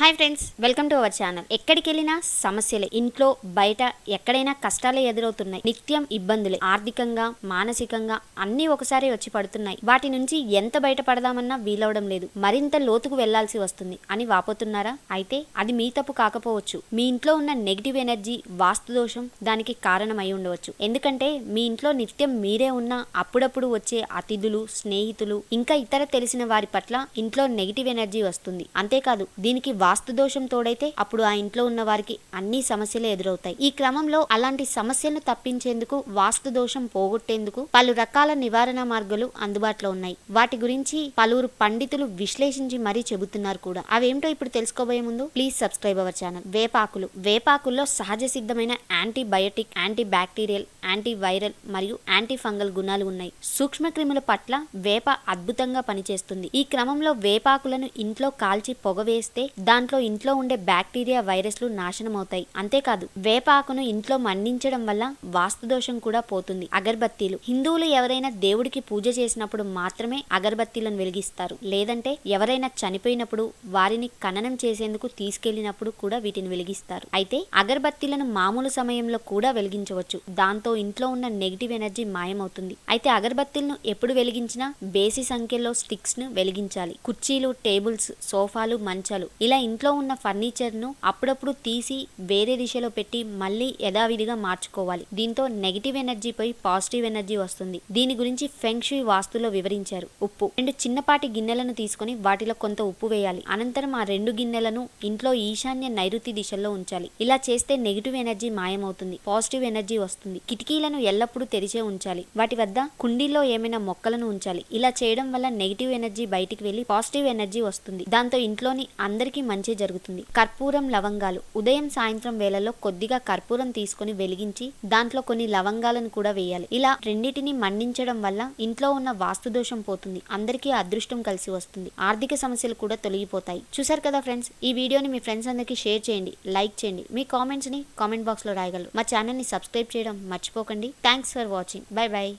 Hi friends welcome to our channel. ఎక్కడికి వెళ్ళినా సమస్యలే ఇంట్లో బయట ఎక్కడైనా కష్టాలే ఎదురవుతున్నాయి. నిత్యం ఇబ్బందులే ఆర్థికంగా మానసికంగా అన్నీ ఒకసారి వచ్చి పడుతున్నాయి. వాటి నుంచి ఎంత బయటపడదామన్నా వీలవడం లేదు. మరింత లోతుకు వెళ్ళాల్సి వస్తుంది. అని వాపోతున్నారా? అయితే అది మీ తప్పు కాకపోవచ్చు. మీ ఇంట్లో ఉన్న నెగిటివ్ ఎనర్జీ వాస్తు దోషం దానికి కారణమై ఉండవచ్చు. ఎందుకంటే మీ ఇంట్లో నిత్యం మీరే ఉన్న అప్పుడప్పుడు వచ్చే అతిథులు స్నేహితులు ఇంకా ఇతర తెలిసిన వారి పట్ల ఇంట్లో నెగిటివ్ ఎనర్జీ వస్తుంది. అంతేకాదు దీనికి వాస్తు దోషం తోడైతే అప్పుడు ఆ ఇంట్లో ఉన్న వారికి అన్ని సమస్యలు ఎదురవుతాయి. ఈ క్రమంలో అలాంటి సమస్యలను తప్పించేందుకు వాస్తు దోషం పోగొట్టేందుకు పలు రకాల నివారణ మార్గాలు అందుబాటులో ఉన్నాయి. వాటి గురించి పలువురు పండితులు విశ్లేషించి మరీ చెబుతున్నారు కూడా. అవేమిటో ఇప్పుడు తెలుసుకోబోయే ముందు ప్లీజ్ సబ్స్క్రైబ్ అవర్ ఛానల్. వేపాకులు. వేపాకుల్లో సహజ సిద్ధమైన antibiotic anti bacterial anti viral మరియు యాంటీ ఫంగల్ గుణాలు ఉన్నాయి. సూక్ష్మక్రిముల పట్ల వేప అద్భుతంగా పనిచేస్తుంది. ఈ క్రమంలో వేపాకులను ఇంట్లో కాల్చి పొగ వేస్తే దాంట్లో ఇంట్లో ఉండే బ్యాక్టీరియా వైరస్లు నాశనం అవుతాయి అంతేకాదు వేపాకును ఇంట్లో మండించడం వల్ల వాస్తు దోషం కూడా పోతుంది. అగర్బత్తీలు. హిందువులు ఎవరైనా దేవుడికి పూజ చేసినప్పుడు మాత్రమే అగర్బత్తీలను వెలిగిస్తారు. లేదంటే ఎవరైనా చనిపోయినప్పుడు వారిని ఖననం చేసేందుకు తీసుకెళ్ళినప్పుడు కూడా వీటిని వెలిగిస్తారు. అయితే అగర్బత్తీలను మామూలు సమయంలో కూడా వెలిగించవచ్చు. దాంతో ఇంట్లో ఉన్న నెగిటివ్ ఎనర్జీ మాయమవుతుంది. అయితే అగరబత్తులను ఎప్పుడు వెలిగించినా బేసి సంఖ్యలో స్టిక్స్ను వెలిగించాలి. కుర్చీలు టేబుల్స్ సోఫాలు మంచాలు ఇలా ఇంట్లో ఉన్న ఫర్నిచర్ను అప్పుడప్పుడు తీసి వేరే దిశలో పెట్టి మళ్ళీ యథావిధిగా మార్చుకోవాలి. దీంతో నెగిటివ్ ఎనర్జీ పాజిటివ్ ఎనర్జీ వస్తుంది. దీని గురించి ఫెంక్షు వాస్తులో వివరించారు. ఉప్పు. రెండు చిన్నపాటి గిన్నెలను తీసుకొని వాటిలో కొంత ఉప్పు వేయాలి. అనంతరం ఆ రెండు గిన్నెలను ఇంట్లో ఈశాన్య నైరుతి దిశలో ఉంచాలి. ఇలా చేస్తే నెగిటివ్ ఎనర్జీ మాయమవుతుంది. పాజిటివ్ ఎనర్జీ వస్తుంది. కిటికీ కిటికీలను ఎల్లప్పుడూ తెరిచే ఉంచాలి. వాటి వద్ద కుండీలో ఏమైనా మొక్కలను ఉంచాలి. ఇలా చేయడం వల్ల నెగిటివ్ ఎనర్జీ బయటికి వెళ్ళి పాజిటివ్ ఎనర్జీ వస్తుంది. దాంతో ఇంట్లోని అందరికీ మంచి జరుగుతుంది. కర్పూరం లవంగాలు. ఉదయం సాయంత్రం వేళల్లో కొద్దిగా కర్పూరం తీసుకొని వెలిగించి దాంట్లో కొన్ని లవంగాలను కూడా వేయాలి. ఇలా రెండింటిని మండించడం వల్ల ఇంట్లో ఉన్న వాస్తు దోషం పోతుంది. అందరికీ అదృష్టం కలిసి వస్తుంది. ఆర్థిక సమస్యలు కూడా తొలగిపోతాయి. చూసారు కదా ఫ్రెండ్స్? ఈ వీడియోని మీ ఫ్రెండ్స్ అందరికీ షేర్ చేయండి. లైక్ చేయండి. మీ కామెంట్స్ని కామెంట్ బాక్స్లో రాయగలరు. మా ఛానల్ని సబ్స్క్రైబ్ చేయడం మర్చిపోకండి. Thanks for watching bye bye